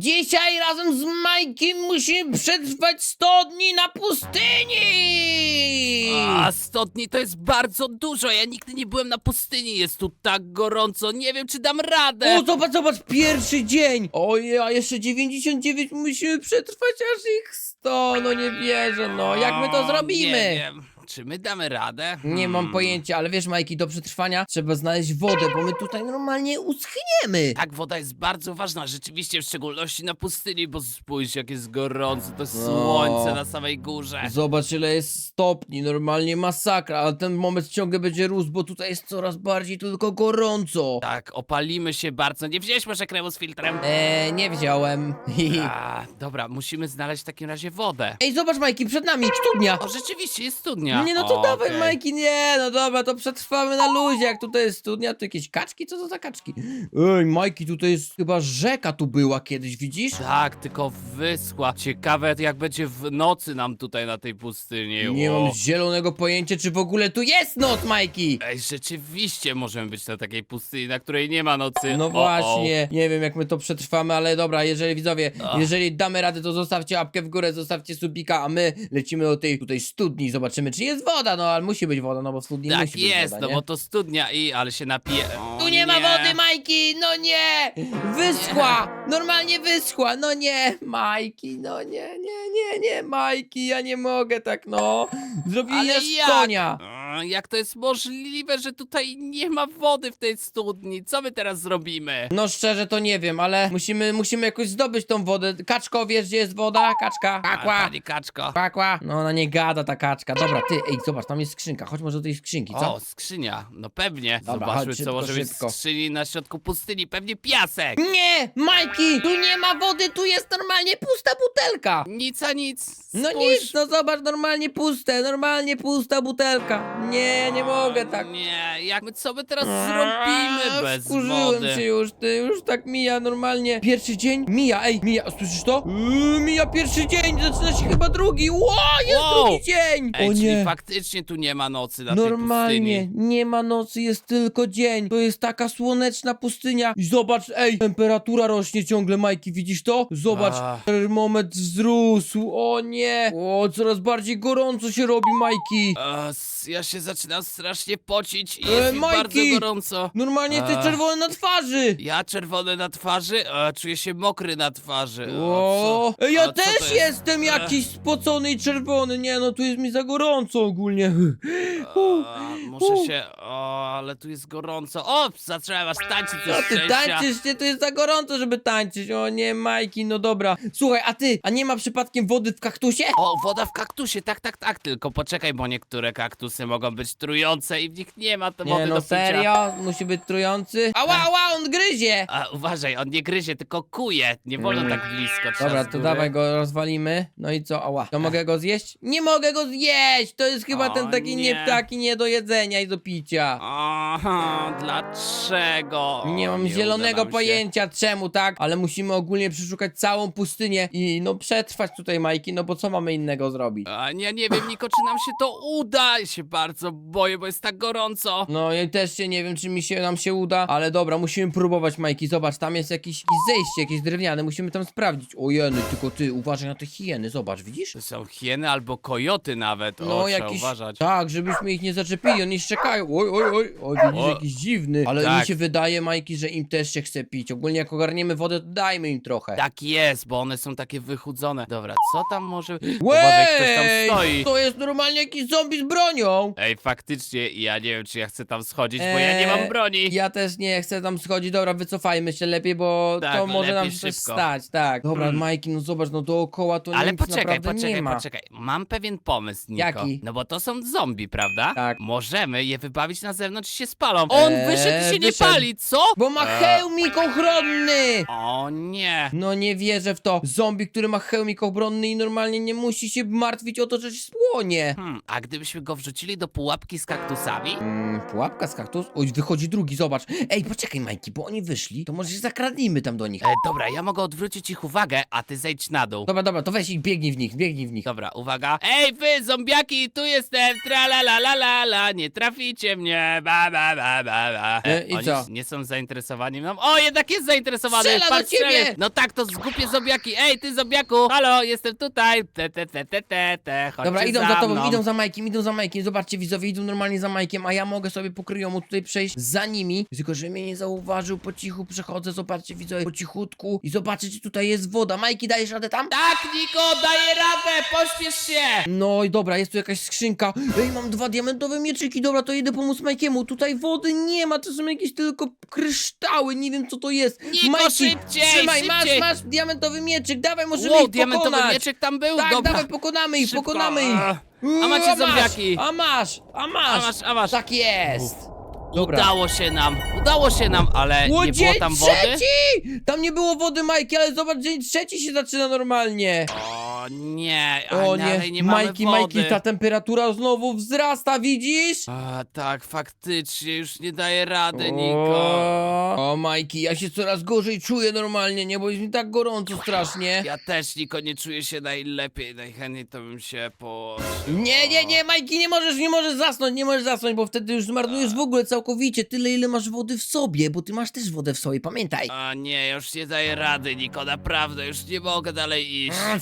Dzisiaj razem z Majkiem musimy przetrwać 100 dni na pustyni! A 100 dni to jest bardzo dużo. Ja nigdy nie byłem na pustyni. Jest tu tak gorąco. Nie wiem, czy dam radę. O, zobacz, zobacz, pierwszy dzień! Ojej, a jeszcze 99 musimy przetrwać aż ich 100, no nie wierzę, no. Jak my to O, zrobimy? Nie wiem. Czy my damy radę? Nie mam Hmm. pojęcia, ale wiesz, Majki, do przetrwania trzeba znaleźć wodę, bo my tutaj normalnie uschniemy. Tak, woda jest bardzo ważna, rzeczywiście, w szczególności na pustyni, bo spójrz, jak jest gorąco, to jest słońce na samej górze. Zobacz, ile jest stopni, normalnie masakra, ale ten moment ciągle będzie rósł, bo tutaj jest coraz bardziej tylko gorąco. Tak, opalimy się bardzo. Nie wziąłeś może kremu z filtrem? Eee, nie wziąłem. A, dobra, musimy znaleźć w takim razie wodę. Ej, zobacz, Majki, przed nami studnia. O, rzeczywiście, jest studnia. Nie, no to O, dawaj, okej. Majki, nie, no dobra, to przetrwamy na luzie, jak tutaj jest studnia, to jakieś kaczki, co to za kaczki? Ej, Majki, tutaj jest chyba rzeka tu była kiedyś, widzisz? Tak, tylko wyschła. Ciekawe, jak będzie w nocy nam tutaj na tej pustyni. Nie O. mam zielonego pojęcia, czy w ogóle tu jest noc, Majki! Ej, rzeczywiście możemy być na takiej pustyni, na której nie ma nocy. No O, o. właśnie, nie wiem jak my to przetrwamy, ale dobra, jeżeli widzowie, Ach. jeżeli damy radę, to zostawcie łapkę w górę, zostawcie subika, a my lecimy do tej tutaj studni, zobaczymy czy jest woda, no ale musi być woda, no bo w studni Tak musi jest, być woda, no nie? bo to studnia i, ale się napije. O, Tu nie ma wody, Majki, no nie! Wyschła! Normalnie wyschła, no nie! Majki, no nie, nie, nie, nie, Majki, ja nie mogę tak, no! Ale jak? konia! Jak to jest możliwe, że tutaj nie ma wody w tej studni? Co my teraz zrobimy? No szczerze to nie wiem, ale musimy, musimy jakoś zdobyć tą wodę. Kaczko, wiesz gdzie jest woda? Kaczka, A, kakła! Pani kaczko. Pakła. No ona nie gada ta kaczka. Dobra, ty, ej, zobacz, tam jest skrzynka. Chodź może do tej skrzynki, co? O, skrzynia. No pewnie. Dobra, Zobaczmy, chodź co szybko, może być szybko. w skrzyni na środku pustyni. Pewnie piasek. Nie, Majki, tu nie ma wody, tu jest normalnie pusta butelka. Nic a nic. No Spójrz. nic, no zobacz, normalnie puste, normalnie pusta butelka. Nie, nie mogę tak. Nie, jak my, co my teraz zrobimy bez Wkurzyłem wody? się już, ty, już tak mija normalnie. Pierwszy dzień? Mija, ej, mija, słyszysz to? Yy, mija pierwszy dzień, zaczyna się chyba drugi. Ło, jest Wow. drugi dzień. Ej, o czyli nie. faktycznie tu nie ma nocy na Normalnie, tej pustyni. nie ma nocy, jest tylko dzień. To jest taka słoneczna pustynia. I zobacz, ej, temperatura rośnie ciągle, Majki, widzisz to? Zobacz, Ach. termometr wzrósł, o nie. O, coraz bardziej gorąco się robi, Majki. S- ja się zaczynam strasznie pocić i E, jest Majki! bardzo gorąco. Normalnie jesteś Ach. czerwony na twarzy. Ja czerwony na twarzy, a czuję się mokry na twarzy. O, co- ja a co to też jest? jestem jakiś spocony i czerwony. Nie, no tu jest mi za gorąco ogólnie. A, muszę się. O, ale tu jest gorąco. O, zacząłem aż tańczyć ze A ty szczęścia. tańczysz, nie, to jest za gorąco, żeby tańczyć. O nie, Majki, no dobra. Słuchaj, a ty, a nie ma przypadkiem wody w kaktusie? O, woda w kaktusie, tak, tak, tak, tylko poczekaj, bo niektóre kaktusy mogą być trujące i w nich nie ma to wody Nie, no do picia. serio? Musi być trujący? Ała, ała, on gryzie! A uważaj, on nie gryzie, tylko kuje. Nie wolno tak blisko. trzeba Dobra, z to góry. dawaj go rozwalimy. No i co? Ała. To mogę go zjeść? Nie mogę go zjeść! To jest chyba O, ten taki nie. nie. taki nie do jedzenia i do picia. Aha, dlaczego? Nie mam uda zielonego nam się. pojęcia czemu, tak? Ale musimy ogólnie przeszukać całą pustynię i no przetrwać tutaj, Majki, no bo co mamy innego zrobić? A, ja nie wiem, Niko, czy nam się to uda. Ja się bardzo boję, bo jest tak gorąco. No ja też się nie wiem, czy mi się nam się uda, ale dobra, musimy próbować, Majki. Zobacz, tam jest jakieś, zejście, jakieś drewniane, musimy tam sprawdzić. O jeny, tylko ty, uważaj na te hieny, zobacz, widzisz? To są hieny albo kojoty nawet. O, No trzeba jakiś, uważać. tak, żebyśmy ich nie zaczepili, oni szczekają. Oj, oj, oj, oj, widzisz, O. jakiś dziwny. Ale mi Tak. się wydaje, Majki, że im też się chce pić. Ogólnie jak ogarniemy wodę, to dajmy im trochę. Tak jest, bo one są takie wychudzone. Dobra, co tam może... Uważaj, ktoś tam Łej! stoi. To jest normalnie jakiś zombie z bronią! Ej, faktycznie, ja nie wiem, czy ja chcę tam schodzić, bo ja nie Eee, mam broni. Ja też nie chcę tam schodzić, dobra, wycofajmy się lepiej, bo Tak, to może nam się coś szybko. stać, tak. Dobra, Mm. Majki, no zobacz, no dookoła to Ale nic poczekaj, naprawdę poczekaj, nie ma. poczekaj. Mam pewien pomysł, Niko. Jaki? No bo to są zombie, prawda? Tak. Możemy je wybawić na zewnątrz i się spalą. On Eee, wyszedł i się nie wyszedł. pali, co? Bo ma Eee. hełmik ochronny! O nie. No nie wierzę w to. Zombie, który ma hełmik obronny i normalnie nie musi się martwić o to, że się spłonie. Hmm, a gdybyśmy go wrzucili do do pułapki z kaktusami? Mm, pułapka z kaktus? Oj, wychodzi drugi, zobacz. Ej, poczekaj, Majki, bo oni wyszli, to może się zakradnijmy tam do nich. E, dobra, ja mogę odwrócić ich uwagę, a ty zejdź na dół. Dobra, dobra, to weź i biegnij w nich, biegnij w nich. Dobra, uwaga. Ej, wy, zombiaki, tu jestem, tra la la la la la, nie traficie mnie, ba ba ba ba ba. E, i Oni co? nie są zainteresowani mną. O, jednak jest zainteresowany, Strzela do patrz, ciebie! No tak, to zgupie zombiaki. Ej, ty zombiaku, halo, jestem tutaj. Te, te, te, te, te, te. Chodźcie Dobra, idą za za tobą, mną. idą za Majkiem, idą za Majkiem. Zobaczcie, widzowie, idą normalnie za Majkiem, a ja mogę sobie po kryjomu tutaj przejść za nimi. Tylko, że mnie nie zauważył, po cichu przechodzę, zobaczcie, widzowie, po cichutku. I zobaczycie, tutaj jest woda. Majki, dajesz radę tam? Tak, Niko, daję radę, pośpiesz się. No i dobra, jest tu jakaś skrzynka. Ej, mam dwa diamentowe mieczyki, dobra, to idę pomóc Majkiemu. Tutaj wody nie ma, to są jakieś tylko kryształy, nie wiem co to jest. Niko, Majki, szybciej, trzymaj, szybciej. masz, masz diamentowy mieczyk, dawaj, możemy Wow, ich diamentowy pokonać. mieczek tam był? Tak, Dobra. dawaj, pokonamy ich, Szybko. pokonamy ich. A, macie zombiaki. A masz, a masz. A masz, a masz. Tak jest. Dobra. Udało się nam, udało się nam, ale O, nie było dzień tam wody. trzeci! Tam nie było wody, Majki, ale zobacz, dzień trzeci się zaczyna normalnie. Nie, O dalej nie, nie mamy Majki, wody. Majki, ta temperatura znowu wzrasta, widzisz? A, tak, faktycznie, już nie daje rady, Niko. O, o, Majki, ja się coraz gorzej czuję normalnie, nie? Bo jest mi tak gorąco strasznie. Ja też, Niko, nie czuję się najlepiej, najchętniej to bym się po... Nie, nie, nie, Majki, nie możesz, nie możesz zasnąć, nie możesz zasnąć, bo wtedy już zmarnujesz w ogóle całkowicie tyle, ile masz wody w sobie, bo ty masz też wodę w sobie, pamiętaj. A nie, już nie daję rady, Niko, naprawdę, już nie mogę dalej iść. A,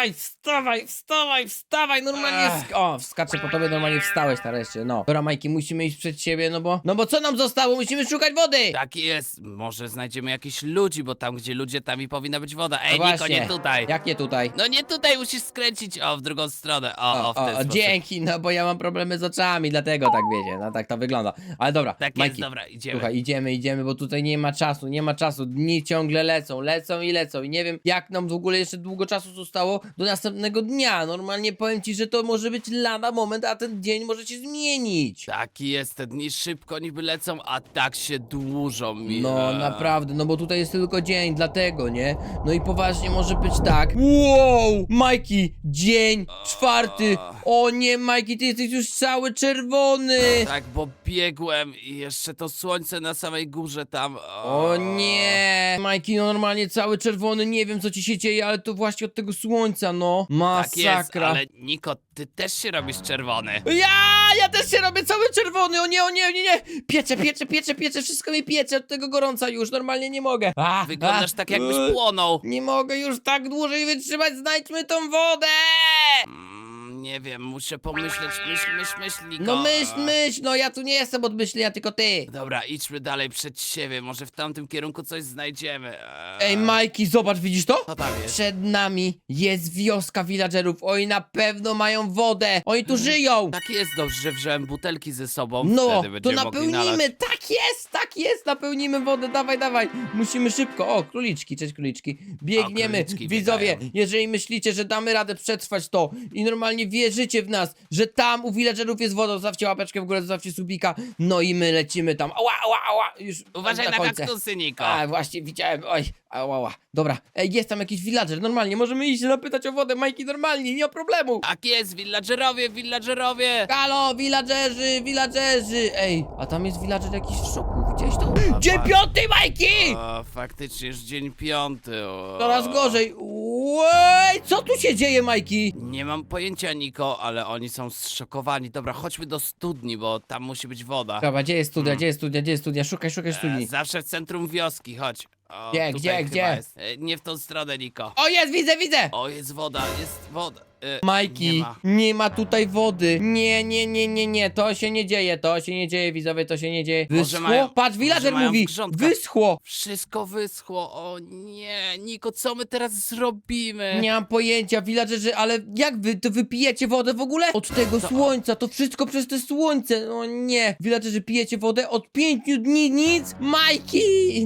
Wstawaj, wstawaj, wstawaj, wstawaj, normalnie sk- O, skaczę po tobie, normalnie wstałeś nareszcie, no. Dobra, Majki, musimy iść przed siebie, no bo... No bo co nam zostało? Musimy szukać wody! Tak jest, może znajdziemy jakichś ludzi, bo tam, gdzie ludzie, tam i powinna być woda. Ej, No Niko, nie tutaj. Jak nie tutaj? No nie tutaj, musisz skręcić, o, w drugą stronę, o, o, w ten o, sposób. dzięki, no bo ja mam problemy z oczami, dlatego tak wiecie, no tak to wygląda. Ale dobra, Tak jest, Majki, dobra, idziemy. Słuchaj, idziemy, idziemy, bo tutaj nie ma czasu, nie ma czasu. Dni ciągle lecą, lecą i lecą. I nie wiem, jak nam w ogóle jeszcze długo czasu zostało do następnego dnia. Normalnie powiem ci, że to może być lada moment, a ten dzień może się zmienić. Taki jest, te dni szybko niby lecą, a tak się dłużą mi. No naprawdę, no bo tutaj jest tylko dzień, dlatego, nie? No i poważnie może być tak. Wow! Majki, dzień czwarty. O nie, Majki, ty jesteś już cały czerwony. Tak, bo biegłem i jeszcze to słońce na samej górze tam. O nie! Majki, no normalnie cały czerwony, nie wiem co ci się dzieje, ale to właśnie od tego słońca, no. Tak jest, Masakra. ale Niko, ty też się robisz czerwony. Ja, ja też się robię cały czerwony, o nie, o nie, o nie, nie! Piecze, piecze, piecze, piecze, wszystko mi piecze od tego gorąca już, normalnie nie mogę. A, Wyglądasz a, tak jakbyś e, płonął. Nie mogę już tak dłużej wytrzymać, znajdźmy tą wodę! Nie wiem, muszę pomyśleć, myśl, myśl, myśl. No myśl, myśl, no ja tu nie jestem od myślenia, tylko ty. Dobra, idźmy dalej przed siebie, może w tamtym kierunku coś znajdziemy. Eee, Ej, Majki, zobacz, widzisz to? Co tam jest? Przed nami jest wioska villagerów. Oni na pewno mają wodę. Oni tu żyją. Tak jest, dobrze, że wziąłem butelki ze sobą. No, Wtedy to będziemy mogli napełnimy. nalać. Tak jest, tak jest. Napełnimy wodę. Dawaj, dawaj. Musimy szybko. O, króliczki, cześć króliczki. Biegniemy. Króliczki Widzowie, biegają. jeżeli myślicie, że damy radę przetrwać to i normalnie wierzycie w nas, że tam u villagerów jest woda, zostawcie łapeczkę w górę, zostawcie subika. No i my lecimy tam. Ała, ała, ała. Już Uważaj na końce. kaktusy, Niko. A, właśnie widziałem, oj, ała, ała. Dobra, Ej, jest tam jakiś villager, normalnie, możemy iść zapytać o wodę, Majki, normalnie, nie ma problemu. Tak jest, villagerowie, villagerowie. Halo, villagerzy, villagerzy! Ej, a tam jest villager jakiś w szoku, Dzień piąty, Majki! O, faktycznie już dzień piąty. O. Coraz gorzej. Wej, co tu się dzieje, Majki? Nie mam pojęcia, Niko, ale oni są zszokowani. Dobra, chodźmy do studni, bo tam musi być woda. Dobra, gdzie jest studia, gdzie jest studia, gdzie jest studia? Szukaj, szukaj E, studni. zawsze w centrum wioski, chodź. O, Gdzie, tutaj gdzie, chyba gdzie? Jest. E, nie w tą stronę, Niko. O, jest, widzę, widzę! O, jest woda, jest woda. E, Majki, Nie ma. tutaj wody. Nie, nie, nie, nie, nie, to się nie dzieje, to się nie dzieje, widzowie, to się nie dzieje. Może Wyschło? mają- Patrz, villager mają mówi, wyschło. Wszystko wyschło. O nie, Niko, co my teraz zrobimy? Nie mam pojęcia, villagerzy, ale jak wy, to wy pijecie wodę w ogóle? Od tego słońca, to wszystko przez te słońce, no nie. Villagerzy pijecie wodę od pięciu dni, nic? Majki,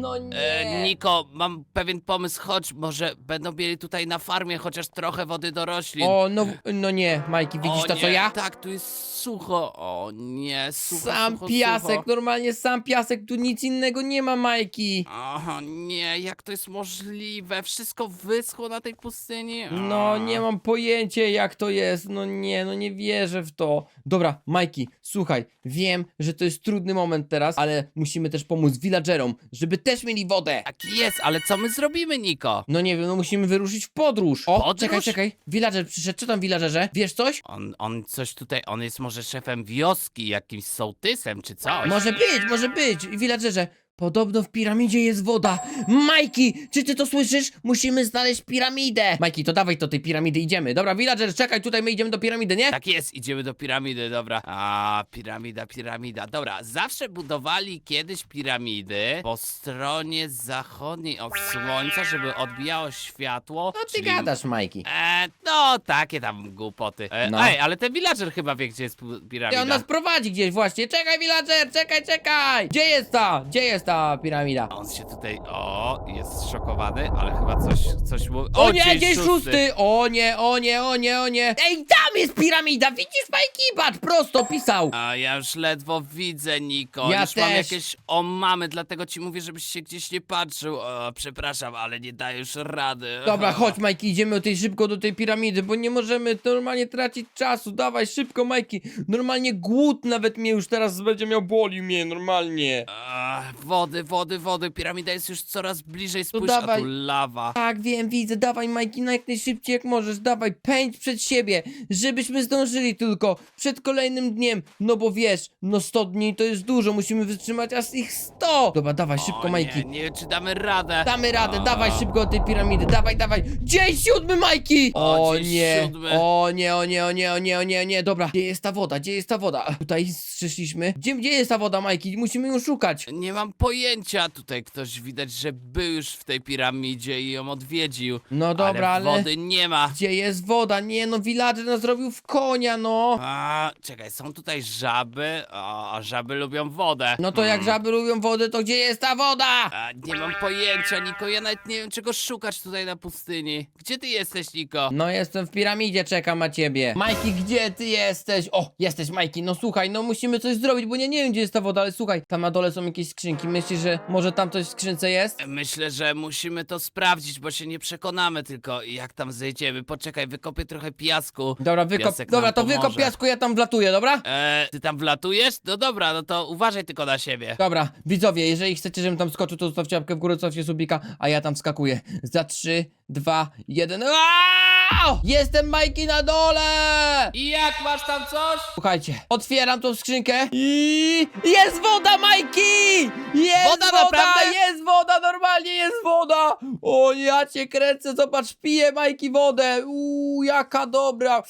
no nie. E, Niko, mam pewien pomysł, chodź, może będą mieli tutaj na farmie chociaż trochę wody doroślin. O, no, no nie, Majki, widzisz o, to nie, co ja? Tak, tu jest sucho. O nie, sucho, Sam sucho, piasek, Sucho. normalnie sam piasek, tu nic innego nie ma, Majki. O nie, jak to jest możliwe? Wszystko wyschło na tej pustyni? No, O. nie mam pojęcia jak to jest, no nie, no nie wierzę w to. Dobra, Majki, słuchaj, wiem, że to jest trudny moment teraz, ale musimy też pomóc villagerom, żeby też mieli wodę. Tak jest, ale co my zrobimy, Niko? No nie wiem, no musimy wyruszyć w podróż. O, Podróż? czekaj, czekaj, villager przyszedł, co tam villagerze? Wiesz coś? On, on coś tutaj, on jest może szefem wioski, jakimś sołtysem czy coś? Może być, może być, villagerze. Podobno w piramidzie jest woda. Majki, czy ty to słyszysz? Musimy znaleźć piramidę. Majki, to dawaj do tej piramidy, idziemy. Dobra, villager, czekaj, tutaj my idziemy do piramidy, nie? Tak jest, idziemy do piramidy, dobra. A, piramida, piramida. Dobra, zawsze budowali kiedyś piramidy po stronie zachodniej od słońca, żeby odbijało światło. No ty czyli- gadasz, Majki. E, no, takie tam głupoty. E, No. Ej, ale ten villager chyba wie, gdzie jest pu- Ty, piramida. on nas prowadzi gdzieś właśnie. Czekaj, villager, czekaj, czekaj. Gdzie jest ta? Gdzie jest ta piramida? On się tutaj, o, jest szokowany, ale chyba coś, coś mu... O, nie, dzień szósty! O nie, o nie, o nie, o nie! Ej, tam jest piramida! Widzisz, Majki? Patrz, prosto pisał! A ja już ledwo widzę, Niko. Ja już mam też. jakieś omamy, dlatego ci mówię, żebyś się gdzieś nie patrzył. O, przepraszam, ale nie daję już rady. Dobra, chodź, Majki, idziemy tej szybko do tej piramidy, bo nie możemy normalnie tracić czasu. Dawaj, szybko, Majki. Normalnie głód nawet mnie już teraz będzie miał boli mnie, normalnie. A, wody, wody, wody. Piramida jest już coraz bliżej. Spójrz, a dawaj. tu lawa. Tak, wiem, widzę. Dawaj, Majki, na jak najszybciej jak możesz. Dawaj, pędź przed siebie, żebyśmy zdążyli tylko przed kolejnym dniem. No bo wiesz, no 100 dni to jest dużo, musimy wytrzymać aż ich 100. Dobra, dawaj, szybko, o, Majki. Nie, nie wiem, czy damy radę. Damy radę, A. dawaj szybko do tej piramidy, dawaj, dawaj. Dzień siódmy, Majki! O, dzień nie, siódmy. o nie, o nie, o nie, o nie, o nie, o nie, dobra. Gdzie jest ta woda, gdzie jest ta woda? Tutaj zszliśmy. Gdzie, gdzie jest ta woda, Majki? Musimy ją szukać. Nie mam pojęcia. Tutaj ktoś widać, że był już w tej piramidzie i ją odwiedził. No dobra, ale... wody nie ma. Gdzie jest woda? Nie no, villager nas zrobił w konia, no. A, czekaj, są tutaj żaby, a, a żaby lubią wodę. No to jak Hmm. żaby lubią wodę, to gdzie jest ta woda? A, nie mam pojęcia, Niko, ja nawet nie wiem czego szukać tutaj na pustyni. Gdzie ty jesteś, Niko? No jestem w piramidzie, czekam na ciebie. Majki, gdzie ty jesteś? O, jesteś Majki, no słuchaj, no musimy coś zrobić, bo nie, nie wiem gdzie jest ta woda, ale słuchaj, tam na dole są jakieś skrzynki. Myślisz, że może tam coś w skrzynce jest? Myślę, że musimy to sprawdzić, bo się nie przekonamy tylko jak tam zejdziemy. Poczekaj, wykopię trochę piasku. Dobra, wykop, Piasek dobra, nam to wykop pomoże. piasku, ja tam wlatuję, dobra? E, ty tam wlatujesz? No dobra, no to uważaj tylko na siebie. Dobra, widzowie, jeżeli chcecie, żebym tam skoczył, to zostawcie łapkę w górę, zostawcie subika, a ja tam skakuję. Za 3, 2, 1. Aaaa! Jestem Majki na dole! I jak masz tam coś? Słuchajcie, otwieram tą skrzynkę i jest woda, Majki! Jest Woda, woda, naprawdę? jest woda, normalnie jest woda! O, ja cię kręcę, zobacz, piję Majki wodę. Uuu, jaka dobra.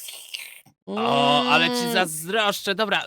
O, ale ci Mm. zazdroszczę. Dobra,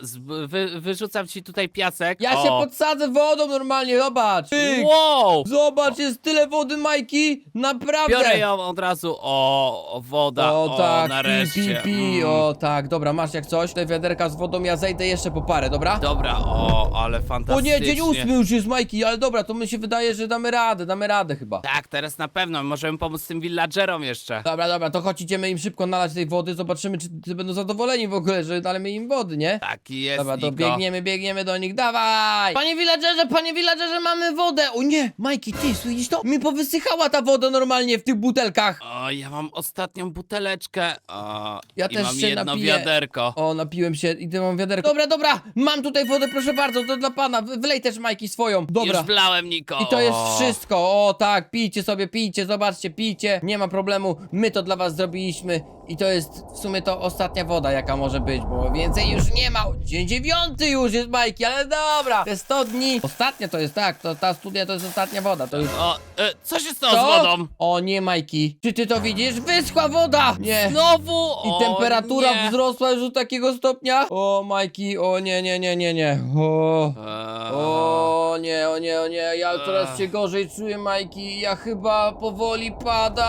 wy, wyrzucam ci tutaj piasek. Ja o. się podsadzę wodą normalnie, zobacz. Pyk. Wow! Zobacz, jest tyle wody, Majki! Naprawdę! Biorę ją od razu. O, o woda. O, tak, pi, nareszcie. pi, pi, Mm. o tak, dobra, masz jak coś, te wiaderka z wodą, ja zejdę jeszcze po parę, dobra? Dobra, o, ale O fantastycznie. nie, dzień ósmy już jest, Majki, ale dobra, to mi się wydaje, że damy radę, damy radę chyba. Tak, teraz na pewno. Możemy pomóc tym villagerom jeszcze. Dobra, dobra, to chodź, idziemy im szybko nalać tej wody, zobaczymy, czy, czy będą zadowoleni w ogóle, że daliśmy im wody, nie? Taki jest, Dobra, to Niko. biegniemy, biegniemy do nich, dawaj! Panie villagerze, panie villagerze, mamy wodę! O nie, Majki, ty, słyszysz to? Mi powysychała ta woda normalnie w tych butelkach. O, ja mam ostatnią buteleczkę. O, Ja i też mam się jedno napiję. wiaderko. O, napiłem się i ty mam wiaderko. Dobra, dobra, mam tutaj wodę, proszę bardzo, to dla pana. Wlej też Majki swoją. Dobra. Już wlałem, Niko. I to jest O. wszystko. O, tak, pijcie sobie, pijcie, zobaczcie, pijcie. Nie ma problemu. My to dla was zrobiliśmy. I to jest w sumie to ostatnia woda, jaka może być, bo więcej już nie ma. Dzień dziewiąty już jest Majki, ale dobra. Te 100 dni. Ostatnia to jest tak, to ta studnia to jest ostatnia woda. To już. O, e, co się stało Co? z wodą? O nie, Majki. Czy ty to widzisz? Wyschła woda! Nie. Znowu! I o, temperatura nie. wzrosła już do takiego stopnia? O, Majki, o nie, nie, nie, nie, nie. O. Eee, O nie, o nie, o nie, ja coraz się gorzej czuję, Majki, ja chyba powoli padam.